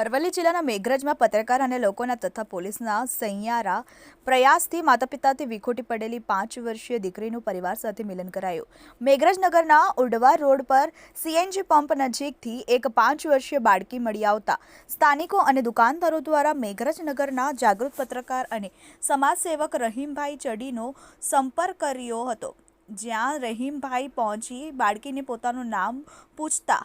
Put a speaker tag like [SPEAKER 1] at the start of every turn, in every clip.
[SPEAKER 1] અરવલ્લી જિલ્લાના મેઘરજમાં પત્રકાર અને લોકોના તથા પોલીસના સૈયારા પ્રયાસથી માતા પિતાથી વિખોટી પડેલી પાંચ વર્ષીય દીકરીનું પરિવાર સાથે મિલન કરાયું. મેઘરજ નગરના ઉડવા રોડ પર સીએનજી પંપ નજીકથી એક પાંચ વર્ષીય બાળકી મળી આવતા સ્થાનિકો અને દુકાનદારો દ્વારા મેઘરજ નગરના જાગૃત પત્રકાર અને સમાજસેવક રહીમભાઈ ચડીનો સંપર્ક કર્યો હતો. જ્યાં રહીમભાઈ પહોંચી બાળકીને પોતાનું નામ પૂછતા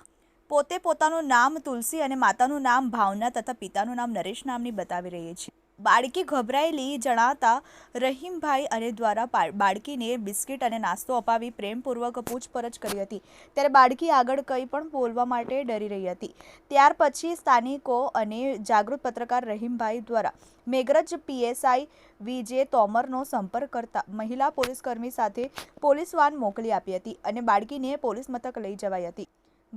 [SPEAKER 1] પોતે પોતાનું નામ તુલસી અને માતાનું નામ ભાવના તથા પિતાનું નામ નરેશ નામની બતાવી રહી છે. બાળકી ગભરાયેલી જણાતા રહીમભાઈ અને દ્વારા બાળકીને બિસ્કિટ અને નાસ્તો અપાવી પ્રેમપૂર્વક પૂછપરછ કરી હતી. ત્યારે બાળકી આગળ કંઈ પણ બોલવા માટે ડરી રહી હતી. ત્યાર પછી સ્થાનિકો અને જાગૃત પત્રકાર રહીમભાઈ દ્વારા મેઘરજ પીએસઆઈ વિજે તોમરનો સંપર્ક કરતા મહિલા પોલીસકર્મી સાથે પોલીસ વાન મોકલી આપી હતી અને બાળકીને પોલીસ મથક લઈ જવાઈ હતી.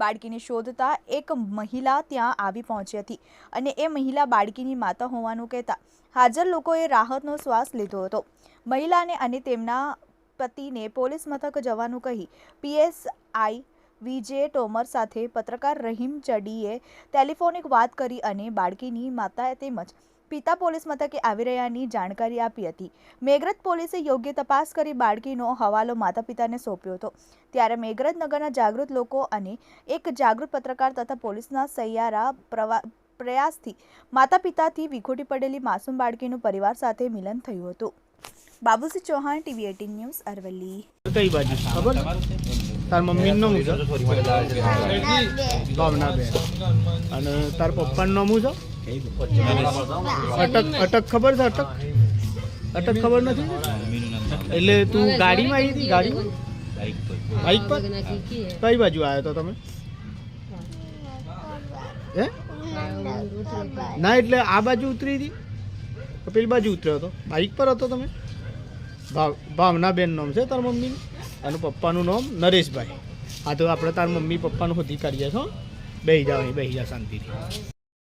[SPEAKER 1] બાળકીને શોધતા એક મહિલા ત્યાં આવી પહોંચી હતી અને એ મહિલા બાળકીની માતા હોવાનું કહેતા હાજર લોકોએ રાહતનો શ્વાસ લીધો હતો. મહિલાને અને તેમના પતિને પોલીસ મથક જવાનું કહી પીએસઆઈ વિજય ટોમર સાથે પત્રકાર રહીમ ચડીએ ટેલિફોનિક વાત કરી અને બાળકીની માતા તેમજ પિતા પોલીસ મથકે આવી રહ્યાની જાણકારી આપી હતી. મેઘરજ પોલીસે યોગ્ય તપાસ કરી બાળકીનો હવાલો માતા પિતાને સોંપ્યો હતો. ત્યારે મેઘરજ નગરના જાગૃત લોકો અને એક જાગૃત પત્રકાર તથા પોલીસના સૈયારા પ્રવા પ્રયાસથી માતા પિતાથી વિખોટી પડેલી માસૂમ બાળકીનું પરિવાર સાથે મિલન થયું હતું. Babusinh Chauhan TV eighteen news Aravalli.
[SPEAKER 2] કઈ બાજુ ખબર? તાર મમ્મીનું નામ છે? અને તાર પપ્પાનું નામ છે? અટક અટક ખબર છે, અટક? અટક ખબર નથી? એટલે તું ગાડીમાં આવી હતી, ગાડીમાં? બાઈક પર? કઈ બાજુ આવ્યો તો તમે? હે? ના, એટલે આ બાજુ ઉતરી હતી? કપિલ પેલી બાજુ ઉતર્યો હતો. બાઈક પર હતો તમે? ભાવ ભાવનાબેન નામ છે તાર મમ્મીનું? અને પપ્પાનું નામ નરેશભાઈ. હા, તો આપણે તાર મમ્મી પપ્પાનું શોધી કાઢીએ છો બેહી અહીં, બેહી જા શાંતિથી.